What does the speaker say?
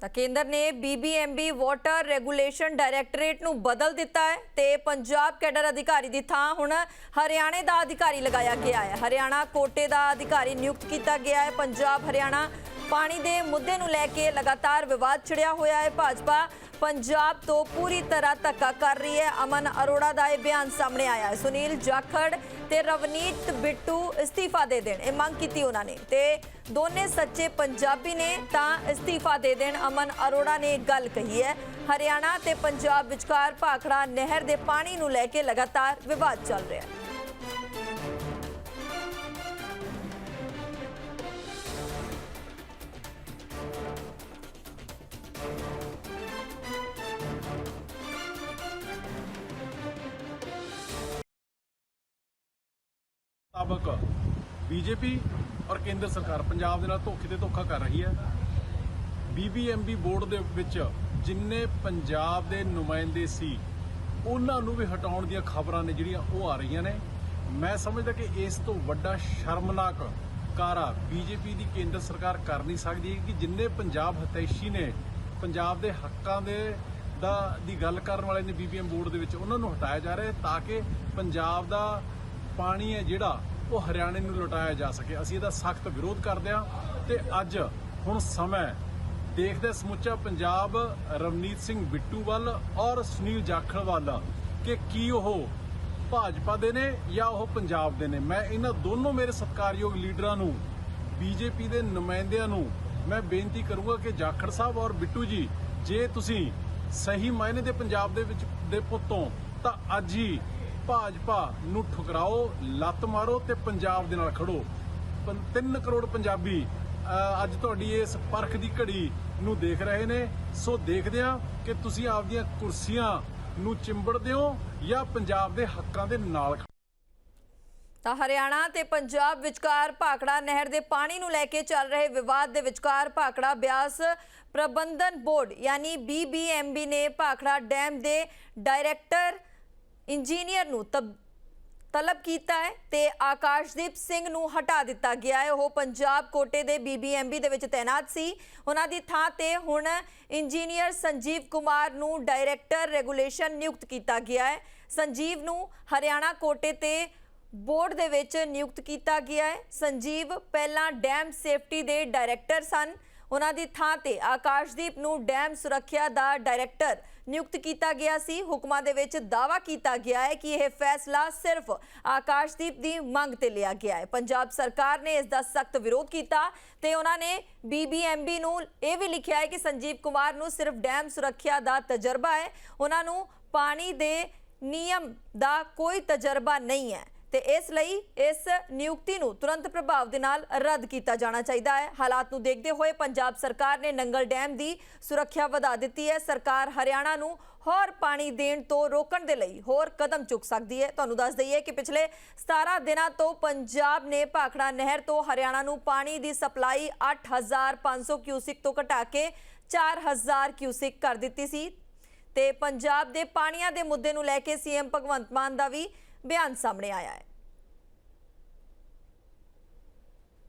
ਤਾਂ ਕੇਂਦਰ ਨੇ ਬੀਬੀਐਮਬੀ ਵਾਟਰ ਰੈਗੂਲੇਸ਼ਨ ਡਾਇਰੈਕਟੋਰੇਟ ਨੂੰ ਬਦਲ ਦਿੱਤਾ ਹੈ ਤੇ ਪੰਜਾਬ ਕੈਡਰ ਅਧਿਕਾਰੀ ਦੀ ਥਾਂ ਹੁਣ ਹਰਿਆਣੇ ਦਾ ਅਧਿਕਾਰੀ ਲਗਾਇਆ ਗਿਆ ਹੈ। ਹਰਿਆਣਾ ਕੋਟੇ ਦਾ ਅਧਿਕਾਰੀ ਨਿਯੁਕਤ ਕੀਤਾ ਗਿਆ ਹੈ। ਪੰਜਾਬ, ਹਰਿਆਣਾ ਪਾਣੀ ਦੇ ਮੁੱਦੇ ਨੂੰ ਲੈ ਕੇ ਲਗਾਤਾਰ ਵਿਵਾਦ ਛਿੜਿਆ ਹੋਇਆ ਹੈ। ਭਾਜਪਾ ਪੰਜਾਬ ਤੋਂ ਪੂਰੀ ਤਰ੍ਹਾਂ ਧੱਕਾ ਕਰ ਰਹੀ ਹੈ। ਅਮਨ ਅਰੋੜਾ ਦਾ ਇਹ ਬਿਆਨ ਸਾਹਮਣੇ ਆਇਆ ਹੈ। ਸੁਨੀਲ ਜਾਖੜ ਤੇ ਰਵਨੀਤ ਬਿੱਟੂ ਅਸਤੀਫਾ ਦੇ ਦੇਣ। ਇਹ ਮੰਗ ਕੀਤੀ ਉਹਨਾਂ ਨੇ ਤੇ ਦੋਨੇ ਸੱਚੇ ਪੰਜਾਬੀ ਨੇ ਤਾਂ ਅਸਤੀਫਾ ਦੇ ਦੇਣ। ਅਮਨ ਅਰੋੜਾ ਨੇ ਗੱਲ ਕਹੀ ਹੈ। ਹਰਿਆਣਾ ਤੇ ਪੰਜਾਬ ਵਿਚਕਾਰ ਭਾਖੜਾ ਨਹਿਰ ਦੇ ਪਾਣੀ ਨੂੰ ਲੈ ਕੇ ਲਗਾਤਾਰ ਵਿਵਾਦ ਚੱਲ ਰਿਹਾ ਹੈ। ਮੁਤਾਬਕ ਬੀਜੇਪੀ ਔਰ ਕੇਂਦਰ ਸਰਕਾਰ ਪੰਜਾਬ ਦੇ ਨਾਲ ਧੋਖੇ ਤੇ ਧੋਖਾ ਕਰ ਰਹੀ ਹੈ। ਬੀਬੀਐਮਬੀ ਬੋਰਡ ਦੇ ਵਿੱਚ ਜਿੰਨੇ ਪੰਜਾਬ ਦੇ ਨੁਮਾਇੰਦੇ ਸੀ, ਉਹਨਾਂ ਨੂੰ ਵੀ ਹਟਾਉਣ ਦੀਆਂ ਖਬਰਾਂ ਨੇ ਜਿਹੜੀਆਂ ਉਹ ਆ ਰਹੀਆਂ ਨੇ। ਮੈਂ ਸਮਝਦਾ ਕਿ ਇਸ ਤੋਂ ਵੱਡਾ ਸ਼ਰਮਨਾਕ ਕਾਰਾ ਬੀਜੇਪੀ ਦੀ ਕੇਂਦਰ ਸਰਕਾਰ ਕਰ ਨਹੀਂ ਸਕਦੀ ਕਿ ਜਿੰਨੇ ਪੰਜਾਬ ਹਤੈਸ਼ੀ ਨੇ, ਪੰਜਾਬ ਦੇ ਹੱਕਾਂ ਦੇ ਦਾ, ਦੀ ਗੱਲ ਕਰਨ ਵਾਲੇ ਨੇ ਬੀਬੀਐਮ ਬੋਰਡ ਦੇ ਵਿੱਚ, ਉਹਨਾਂ ਨੂੰ ਹਟਾਇਆ ਜਾ ਰਿਹਾ ਤਾਂ ਕਿ ਪੰਜਾਬ ਦਾ ਪਾਣੀ ਹੈ ਜਿਹੜਾ ਉਹ ਹਰਿਆਣੇ ਨੂੰ ਲੁਟਾਇਆ ਜਾ ਸਕੇ। ਅਸੀਂ ਇਹਦਾ ਸਖਤ ਵਿਰੋਧ ਕਰਦੇ ਹਾਂ ਤੇ ਅੱਜ ਹੁਣ ਸਮਾਂ ਦੇਖਦੇ ਸਮੁੱਚਾ ਪੰਜਾਬ, ਰਵਨੀਤ ਸਿੰਘ ਬਿੱਟੂ ਵੱਲ ਔਰ ਸੁਨੀਲ ਜਾਖੜ ਵੱਲ ਕਿ ਕੀ ਉਹ ਭਾਜਪਾ ਦੇ ਨੇ ਜਾਂ ਉਹ ਪੰਜਾਬ ਦੇ ਨੇ। ਮੈਂ ਇਹਨਾਂ ਦੋਨੋਂ ਮੇਰੇ ਸਤਿਕਾਰਯੋਗ ਲੀਡਰਾਂ ਨੂੰ, ਬੀਜੇਪੀ ਦੇ ਨੁਮਾਇੰਦਿਆਂ ਨੂੰ ਮੈਂ ਬੇਨਤੀ ਕਰੂੰਗਾ ਕਿ ਜਾਖੜ ਸਾਹਿਬ ਔਰ ਬਿੱਟੂ ਜੀ, ਜੇ ਤੁਸੀਂ ਸਹੀ ਮਾਇਨੇ ਦੇ ਪੰਜਾਬ ਦੇ ਵਿੱਚ, ਦੇ ਪੁੱਤੋਂ ਤਾਂ ਅੱਜ ਹੀ ਭਾਜਪਾ ਨੂੰ ਠੁਕਰਾਓ, ਲੱਤ ਮਾਰੋ ਤੇ ਪੰਜਾਬ ਦੇ ਨਾਲ ਖੜੋ। 3 ਕਰੋੜ ਪੰਜਾਬੀ ਅੱਜ ਤੁਹਾਡੀ ਇਸ ਪਰਖ ਦੀ ਘੜੀ ਨੂੰ ਦੇਖ ਰਹੇ ਨੇ। ਸੋ ਦੇਖਦੇ ਆ ਕਿ ਤੁਸੀਂ ਆਪਦੀਆਂ ਕੁਰਸੀਆਂ ਨੂੰ ਚਿੰਬੜਦੇ ਹੋ ਜਾਂ ਪੰਜਾਬ ਦੇ ਹੱਕਾਂ ਦੇ ਨਾਲ ਤਾਂ ਹਰਿਆਣਾ ਤੇ ਪੰਜਾਬ ਵਿਚਕਾਰ ਭਾਖੜਾ ਨਹਿਰ ਦੇ ਪਾਣੀ ਨੂੰ ਲੈ ਕੇ ਚੱਲ ਰਹੇ ਵਿਵਾਦ ਦੇ ਵਿਚਕਾਰ ਭਾਖੜਾ ਬਿਆਸ ਪ੍ਰਬੰਧਨ ਬੋਰਡ, ਯਾਨੀ ਬੀਬੀਐਮਬੀ ਨੇ ਭਾਖੜਾ ਡੈਮ ਦੇ ਡਾਇਰੈਕਟਰ ਇੰਜੀਨੀਅਰ ਨੂੰ ਤਬ, ਤਲਬ ਕੀਤਾ ਹੈ ਤੇ ਆਕਾਸ਼ਦੀਪ ਸਿੰਘ ਨੂੰ ਹਟਾ ਦਿੱਤਾ ਗਿਆ ਹੈ। ਉਹ ਪੰਜਾਬ ਕੋਟੇ ਦੇ ਬੀਬੀਐਮਬੀ ਦੇ ਵਿੱਚ ਤਾਇਨਾਤ ਸੀ। ਉਹਨਾਂ ਦੀ ਥਾਂ ਤੇ ਹੁਣ ਇੰਜੀਨੀਅਰ ਸੰਜੀਵ ਕੁਮਾਰ ਨੂੰ ਡਾਇਰੈਕਟਰ ਰੈਗੂਲੇਸ਼ਨ ਨਿਯੁਕਤ ਕੀਤਾ ਗਿਆ ਹੈ। ਸੰਜੀਵ ਨੂੰ ਹਰਿਆਣਾ ਕੋਟੇ ਤੇ ਬੋਰਡ ਦੇ ਵਿੱਚ ਨਿਯੁਕਤ ਕੀਤਾ ਗਿਆ ਹੈ। ਸੰਜੀਵ ਪਹਿਲਾਂ ਡੈਮ ਸੇਫਟੀ ਦੇ ਡਾਇਰੈਕਟਰ ਸਨ। ਉਹਨਾਂ ਦੀ ਥਾਂ ਤੇ ਆਕਾਸ਼ਦੀਪ ਨੂੰ ਡੈਮ ਸੁਰੱਖਿਆ ਦਾ ਡਾਇਰੈਕਟਰ ਨਿਯੁਕਤ ਕੀਤਾ ਗਿਆ ਸੀ। ਹੁਕਮਾਂ ਦੇ ਵਿੱਚ ਦਾਵਾ ਕੀਤਾ ਗਿਆ ਹੈ ਕਿ ਇਹ ਫੈਸਲਾ ਸਿਰਫ ਆਕਾਸ਼ਦੀਪ ਦੀ ਮੰਗ ਤੇ ਲਿਆ ਗਿਆ ਹੈ। ਪੰਜਾਬ ਸਰਕਾਰ ਨੇ ਇਸ ਦਾ ਸਖਤ ਵਿਰੋਧ ਕੀਤਾ ਤੇ ਉਹਨਾਂ ਨੇ ਬੀਬੀਐਮਬੀ ਨੂੰ ਇਹ ਵੀ ਲਿਖਿਆ ਹੈ ਕਿ ਸੰਜੀਵ ਕੁਮਾਰ ਨੂੰ ਸਿਰਫ ਡੈਮ ਸੁਰੱਖਿਆ ਦਾ ਤਜਰਬਾ ਹੈ। ਉਹਨਾਂ ਨੂੰ ਪਾਣੀ ਦੇ ਨਿਯਮ ਦਾ ਕੋਈ ਤਜਰਬਾ ਨਹੀਂ ਹੈ। ਤੇ ਇਸ ਲਈ ਇਸ ਨਿਯੁਕਤੀ ਨੂੰ ਤੁਰੰਤ ਪ੍ਰਭਾਵ ਦੇ ਨਾਲ ਰੱਦ ਕੀਤਾ ਜਾਣਾ ਚਾਹੀਦਾ ਹੈ। ਹਾਲਾਤ ਨੂੰ ਦੇਖਦੇ ਹੋਏ ਪੰਜਾਬ ਸਰਕਾਰ ਨੇ ਨੰਗਲ ਡੈਮ ਦੀ ਸੁਰੱਖਿਆ ਵਧਾ ਦਿੱਤੀ ਹੈ। ਸਰਕਾਰ ਹਰਿਆਣਾ ਨੂੰ ਹੋਰ ਪਾਣੀ ਦੇਣ ਤੋਂ ਰੋਕਣ ਦੇ ਲਈ ਹੋਰ ਕਦਮ ਚੁੱਕ ਸਕਦੀ ਹੈ। ਤੁਹਾਨੂੰ ਦੱਸ ਦਈਏ ਕਿ ਪਿਛਲੇ 17 ਦਿਨਾਂ ਤੋਂ ਪੰਜਾਬ ਨੇ ਭਾਖੜਾ ਨਹਿਰ ਤੋਂ ਹਰਿਆਣਾ ਨੂੰ ਪਾਣੀ ਦੀ ਸਪਲਾਈ 8500 ਕਿਊਸਿਕ ਤੋਂ ਘਟਾ ਕੇ 4000 ਕਿਊਸਿਕ ਕਰ ਦਿੱਤੀ ਸੀ ਤੇ ਪੰਜਾਬ ਦੇ ਪਾਣੀਆਂ ਦੇ ਮੁੱਦੇ ਨੂੰ ਲੈ ਕੇ ਸੀਐਮ ਭਗਵੰਤ ਮਾਨ ਦਾ ਵੀ ਬਿਆਨ ਸਾਹਮਣੇ ਆਇਆ ਹੈ।